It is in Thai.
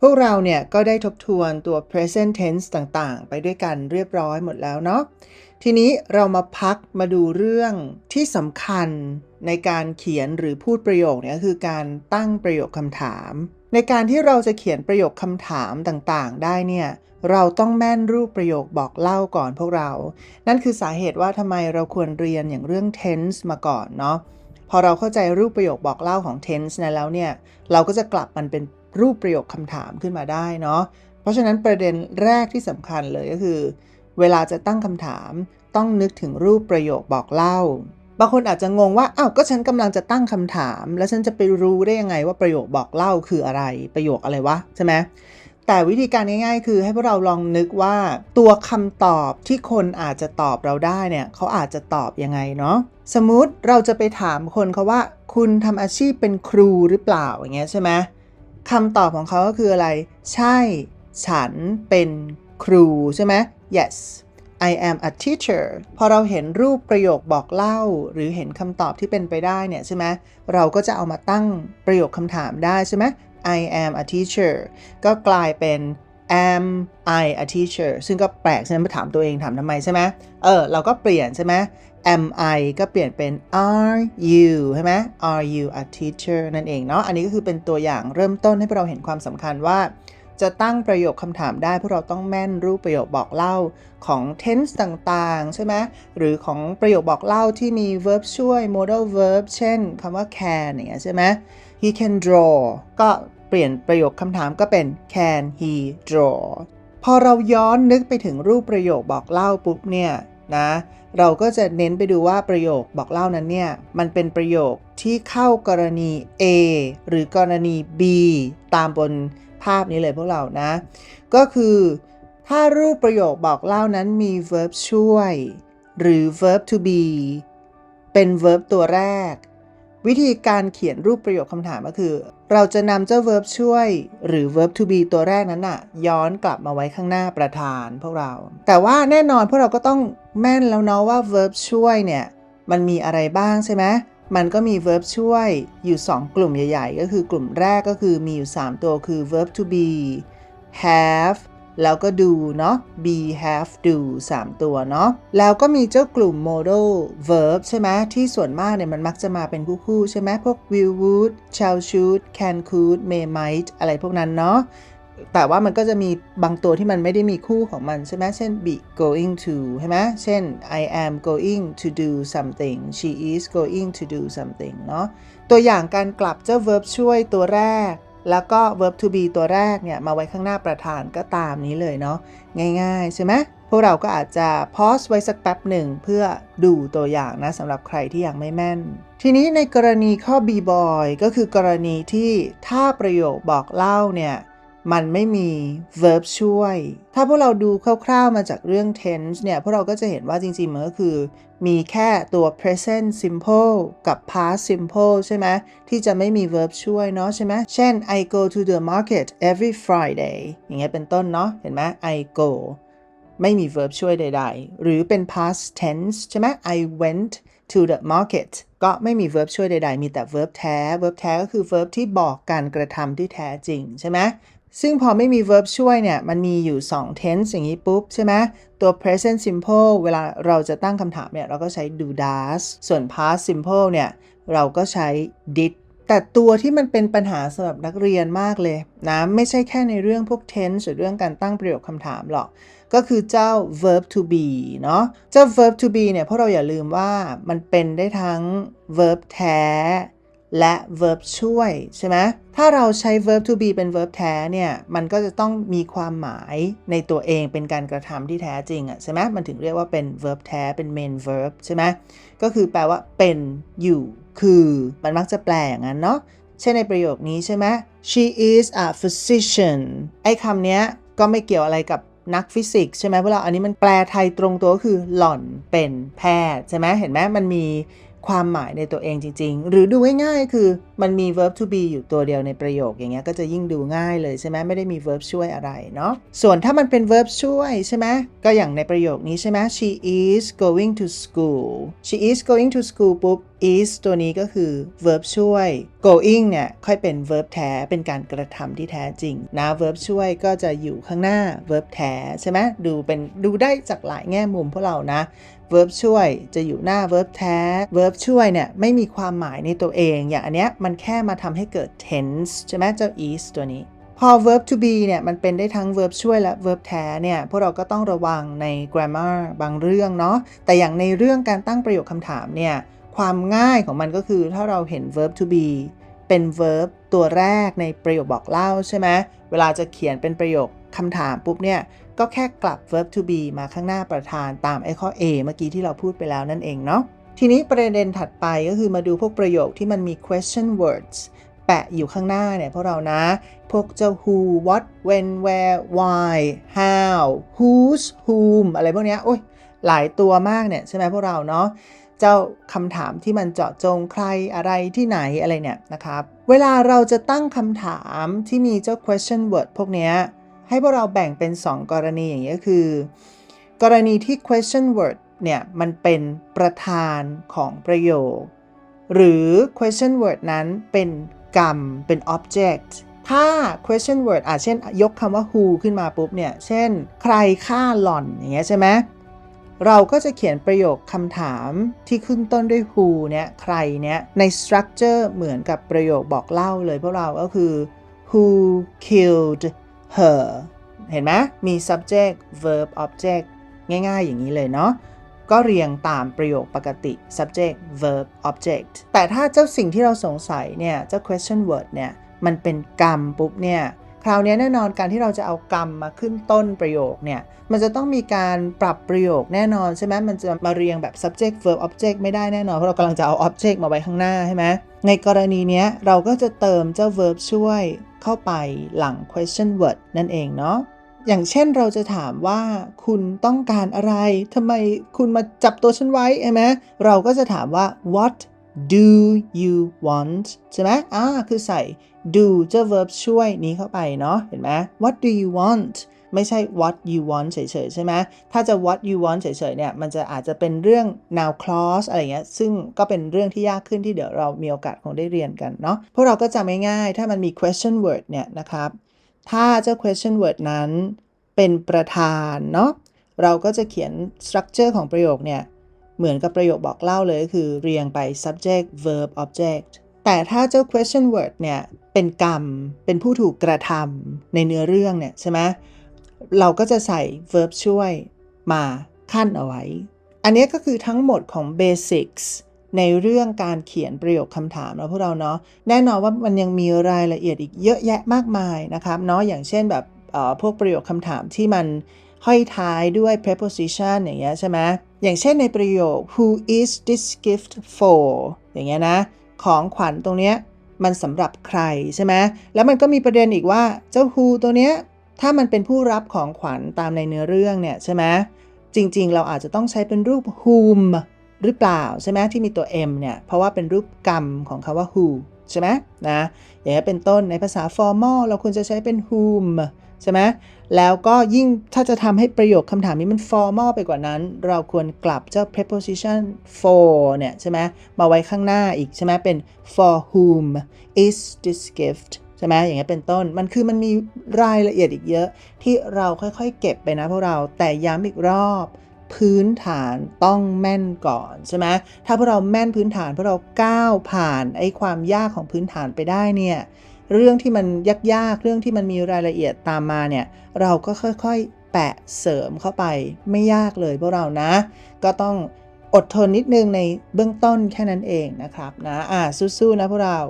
พวกเราเนี่ยก็ได้ทบทวนตัว present tense ต่างๆ ไปด้วยกันเรียบร้อยหมดแล้วเนาะ ทีนี้เรามาพักมาดูเรื่องที่สำคัญในการเขียนหรือพูดประโยคเนี่ยคือการตั้งประโยคคำถาม ในการที่เราจะเขียนประโยคคำถามต่างๆ ได้เนี่ยเราต้องแม่นรูปประโยคบอกเล่าก่อนพวกเรา นั่นคือสาเหตุว่าทำไมเราควรเรียนอย่างเรื่อง tense มาก่อนเนาะ พอเราเข้าใจรูปประโยคบอกเล่าของ tense นั้นแล้วเนี่ยเราก็จะกลับมันเป็น รูปประโยคคำถามขึ้นมาได้เนาะเพราะฉะนั้นประเด็นแรกที่สำคัญเลยก็คือ เวลาจะตั้งคำถามต้องนึกถึงรูปประโยคบอกเล่า บางคนอาจจะงงว่าอ้าวก็ฉันกำลังจะตั้งคำถาม แล้วฉันจะไปรู้ได้ยังไงว่าประโยคบอกเล่าคืออะไร ประโยคอะไรวะใช่ไหมแต่วิธีการง่ายๆ คือให้พวกเราลองนึกว่าตัวคำตอบที่คนอาจจะตอบเราได้เนี่ยเขาอาจจะตอบยังไงเนาะสมมุติเราจะไปถามคนเขาว่า คุณทำอาชีพเป็นครูหรือเปล่าอย่างเงี้ยใช่ไหม คำตอบของเขาก็คืออะไร ใช่ ฉันเป็นครูใช่ไหม yes I am a teacher พอเราเห็นรูปประโยคบอกเล่า หรือเห็นคำตอบที่เป็นไปได้เนี่ยใช่ไหมเราก็จะเอามาตั้งประโยคคำถามได้ใช่ไหม I am a teacher ก็กลายเป็น am I a teacher ซึ่งก็แปลกใช่ไหมมาถามตัวเองถามทำไมใช่ไหมเออ เราก็เปลี่ยนใช่ไหม am I ก็เปลี่ยนเป็น are you ใช่ไหม are you a teacher นั่นเองเนาะ อันนี้ก็คือเป็นตัวอย่างเริ่มต้นให้พวกเราเห็นความสำคัญว่า จะตั้งประโยคคำถามได้พวกเราต้องแม่นรูปประโยคบอกเล่าของ tense ต่างๆ ใช่ไหม หรือของประโยคบอกเล่าที่มี verb ช่วย modal verb เช่นคำว่า can อย่างเงี้ยใช่ไหม he can draw ก็ เปลี่ยนประโยคคำถามก็เป็น can he draw พอเราย้อนนึกไปถึงรูปประโยคบอกเล่าปุ๊บเนี่ยนะเราก็จะเน้นไปดูว่าประโยคบอกเล่านั้นเนี่ยมันเป็นประโยคที่เข้ากรณี A หรือกรณี B ตามบนภาพนี้เลยพวกเรานะ ก็คือถ้ารูปประโยคบอกเล่านั้นมี verb ช่วย หรือ verb to be เป็น verb ตัวแรก วิธีการเขียนรูปประโยคคำถามก็คือ เราจะนำเจ้า verb ช่วย หรือ verb to be ตัวแรกนั้นน่ะย้อนกลับมาไว้ข้างหน้าประธานพวกเรา แต่ว่าแน่นอนพวกเราก็ต้องแม่นแล้วเนาะว่า verb ช่วยเนี่ยมันมีอะไรบ้างใช่ไหมมันก็มี verb ช่วยอยู่ 2 กลุ่มใหญ่ ๆ ก็คือกลุ่มแรกก็คือมีอยู่ 3 ตัวคือ verb to be have แล้วก็ do เนาะ be have do 3 ตัวเนาะ แล้วก็มีเจ้ากลุ่ม modal verb ใช่ไหมที่ส่วนมากเนี่ยมันมักจะมาเป็นคู่ๆใช่ไหมพวก will would shall should can could may might อะไรพวกนั้นเนาะแต่ว่ามันก็จะมีบางตัวที่มันไม่ได้มีคู่ของมันใช่ไหมเช่น be going to ใช่ไหมเช่น I am going to do something she is going to do something เนาะ ตัวอย่างการกลับเจ้า verb ช่วยตัวแรก แล้วก็ verb to be ตัวแรกเนี่ยมาไว้ข้างหน้าประธานก็ตามนี้เลยเนาะง่าย ๆ ใช่ไหมพวกเราก็อาจจะ pause ไว้สักแป๊บหนึ่งเพื่อดูตัวอย่างนะสำหรับใครที่ยังไม่แม่น ทีนี้ในกรณีข้อ b boy ก็คือกรณีที่ถ้าประโยคบอกเล่าเนี่ยมันไม่มี verb ช่วย ถ้าพวกเราดูคร่าวๆมาจากเรื่อง tense เนี่ย พวกเราก็จะเห็นว่าจริงๆ มันก็คือ มีแค่ตัว present simple กับ past simple ใช่ไหมที่จะไม่มี verb ช่วยเนาะใช่ไหมเช่น I go to the market every Friday อย่างเงี้ยเป็นต้นเนาะเห็นไหม I go ไม่มี verb ช่วยใด ๆ หรือเป็น past tense ใช่ไหม I went to the market ก็ไม่มี verb ช่วยใดๆ มีแต่ verb แท้ verb แท้ก็คือ verb ที่บอกการกระทำที่แท้จริงใช่ไหมซึ่งพอไม่มี verb ช่วยเนี่ย มันมีอยู่ 2 tense อย่างนี้ปุ๊บใช่ไหมตัว present simple เวลาเราจะตั้งคำถามเนี่ย เราก็ใช้ do does ส่วน past simple เนี่ย เราก็ใช้ did แต่ตัวที่มันเป็นปัญหาสำหรับนักเรียนมากเลยนะไม่ใช่แค่ในเรื่องพวก tense หรือเรื่องการตั้งประโยคคำถามหรอก ก็คือเจ้า verb to be เนาะเจ้า verb to be เนี่ยพวกเราอย่าลืมว่ามันเป็นได้ทั้ง verb แท้ และ verb ช่วยใช่ไหมถ้าเราใช้ verb to be เป็น verb แท้เนี่ย มันก็จะต้องมีความหมายในตัวเองเป็นการกระทำที่แท้จริงอะใช่ไหมมันถึงเรียกว่าเป็น verb แท้เป็น main verb ใช่ไหมก็คือแปลว่าเป็นอยู่ คือมันมักจะแปลอย่างนั้นเนาะเช่นในประโยคนี้ใช่ไหม she is a physician ไอ้คำเนี้ยก็ไม่เกี่ยวอะไรกับนักฟิสิกส์ใช่ไหมเพราะเราอันนี้มันแปลไทยตรงตัวก็คือหล่อนเป็นแพทย์ใช่ไหมเห็นไหมมันมี ความหมายในตัวเองจริง ๆ หรือดูง่ายๆคือมันมี verb to be อยู่ตัวเดียวในประโยคอย่างเงี้ยก็จะยิ่งดูง่ายเลยใช่ไหมไม่ได้มี verb ช่วยอะไรเนาะส่วนถ้ามันเป็น verb ช่วยใช่ไหมก็อย่างในประโยคนี้ใช่ไหม she is going to school she is going to school ปุ๊บ is ตัวนี้ก็คือ verb ช่วย going เนี่ยค่อยเป็น verb แท้เป็นการกระทำที่แท้จริงนะ verb ช่วยก็จะอยู่ข้างหน้า verb แท้ใช่ไหมดูเป็นดูได้จากหลายแง่มุมพวกเรานะ verb ช่วยจะอยู่หน้า verb แท้ verb ช่วยเนี่ยไม่มีความหมายในตัวเอง อย่างอันเนี้ยมันแค่มาทำให้เกิด tense ใช่ไหมเจ้า is ตัวนี้พอ verb to be เนี่ยมันเป็นได้ทั้ง verb ช่วยและ verb แท้เนี่ยพวกเราก็ต้องระวังใน grammar บางเรื่องเนาะแต่อย่างในเรื่องการตั้งประโยคคำถามเนี่ยความง่ายของมันก็คือถ้าเราเห็น verb to be เป็น verb ตัวแรกในประโยคบอกเล่าใช่ไหมเวลาจะเขียนเป็นประโยค คำถามปุ๊บเนี่ย ก็แค่กลับ verb to be มาข้างหน้าประธานตามไอ้ข้อ A เมื่อกี้ที่เราพูดไปแล้วนั่นเองเนาะทีนี้ประเด็นถัดไปก็คือมาดูพวกประโยคที่มันมี question words แปะอยู่ข้างหน้าเนี่ยพวกเรานะ พวกเจ้า who what when where why how whose whom อะไรพวกเนี้ยโอ้ยหลายตัวมากเนี่ยใช่ไหมพวกเราเนาะเจ้าคำถามที่มันเจาะจงใครอะไรที่ไหนอะไรเนี่ยนะครับ เวลาเราจะตั้งคำถามที่มีเจ้า question word พวกนี้ ให้พวกเราแบ่งเป็น 2 กรณีอย่างเงี้ยคือ กรณีที่ question word เนี่ยมันเป็นประธานของประโยค หรือ question word นั้นเป็นกรรมเป็น object ถ้า question word อะเช่นยกคำว่า who ขึ้นมาปุ๊บเนี่ย เช่น ใครฆ่าหล่อนอย่างเงี้ยใช่ไหมเราก็จะเขียนประโยคคำถามที่ขึ้นต้นด้วย who เนี่ยใครเนี่ยใน structure เหมือนกับประโยคบอกเล่าเลยพวกเราก็คือ who killed her เห็นไหมมี subject verb object ง่ายๆ อย่างนี้เลยเนาะก็เรียงตามประโยคปกติ subject verb object แต่ถ้าเจ้าสิ่งที่เราสงสัยเนี่ย เจ้า question word เนี่ย มันเป็นกรรมปุ๊บเนี่ย คราวนี้แน่นอนการที่เราจะเอากรรมมาขึ้นต้นประโยคเนี่ย มันจะต้องมีการปรับประโยคแน่นอนใช่ไหมมันจะมาเรียงแบบ subject verb object ไม่ได้แน่นอน เพราะเรากำลังจะเอา object มาไว้ข้างหน้าใช่ไหมในกรณีนี้เราก็จะเติมเจ้า verb ช่วย เข้าไปหลัง question word นั่นเองเนาะอย่างเช่นเราจะถามว่าคุณต้องการอะไรทำไมคุณมาจับตัวฉันไว้ใช่ไหมเราก็จะถามว่า what do you want ใช่ไหมอ่าคือใส่ do เจ้า verb ช่วยนี้เข้าไปเนาะเห็นไหม what do you want ไม่ใช่ what you want เฉยๆใช่ไหมถ้าจะ what you want เฉยๆเนี่ยมันจะอาจจะเป็นเรื่อง now clause อะไรเงี้ยซึ่งก็เป็นเรื่องที่ยากขึ้นที่เดี๋ยวเรามีโอกาสคงได้เรียนกันเนาะพวกเราก็จำง่ายๆถ้ามันมี question word เนี่ยนะครับ ถ้าเจ้า question word นั้นเป็นประธานเนาะเราก็จะเขียน structure ของประโยคเนี่ยเหมือนกับประโยคบอกเล่าเลยก็คือเรียงไป subject verb object แต่ถ้าเจ้า question word เนี่ยเป็นกรรม เป็นผู้ถูกกระทำในเนื้อเรื่องเนี่ยใช่ไหม เราก็จะใส่ verb ช่วยมาขั้นเอาไว้ อันนี้ก็คือทั้งหมดของ basics ในเรื่องการเขียนประโยคคำถามนะพวกเราเนาะแน่นอนว่ามันยังมีรายละเอียดอีกเยอะแยะมากมายนะครับเนาะอย่างเช่นแบบพวกประโยคคำถามที่มันห้อยท้ายด้วย preposition อย่างเงี้ยใช่ไหมอย่างเช่นในประโยค who is this gift for อย่างเงี้ยนะ ของขวัญตรงเนี้ยมันสำหรับใครใช่ไหมแล้วมันก็มีประเด็นอีกว่าเจ้า who ตัวเนี้ย ถ้ามันเป็นผู้รับของขวัญตามในเนื้อเรื่องเนี่ยใช่ไหมจริง ๆ เราอาจจะต้องใช้เป็นรูป whom หรือเปล่าใช่ไหมที่มีตัว m เนี่ยเพราะว่าเป็นรูปกรรมของคาว่า who ใช่ไหมนะอย่างนี้เป็นต้นในภาษา formal เราควรจะใช้เป็น whom ใช่ไหมแล้วก็ยิ่งถ้าจะทำให้ประโยคคำถามนี้มัน formal ไปกว่านั้น เราควรกลับเจ้า preposition for เนี่ยใช่ไหมมาไว้ข้างหน้าอีกใช่ไหมเป็น for whom is this gift ใช่ไหมอย่างเงี้ยเป็นต้นมันคือมันมีรายละเอียดอีกเยอะ ที่เราค่อยๆ เก็บไปนะพวกเราแต่ย้ำอีกรอบพื้นฐานต้องแม่นก่อนใช่ไหมถ้าพวกเราแม่นพื้นฐานพวกเราก้าวผ่านไอ้ความยากของพื้นฐานไปได้เนี่ยเรื่องที่มันยากๆเรื่องที่มันมีรายละเอียดตามมาเนี่ยเราก็ค่อยๆ แปะเสริมเข้าไปไม่ยากเลยพวกเรานะ ก็ต้องอดทนนิดนึงในเบื้องต้นแค่นั้นเองนะครับนะอ่าสู้ๆนะพวกเรา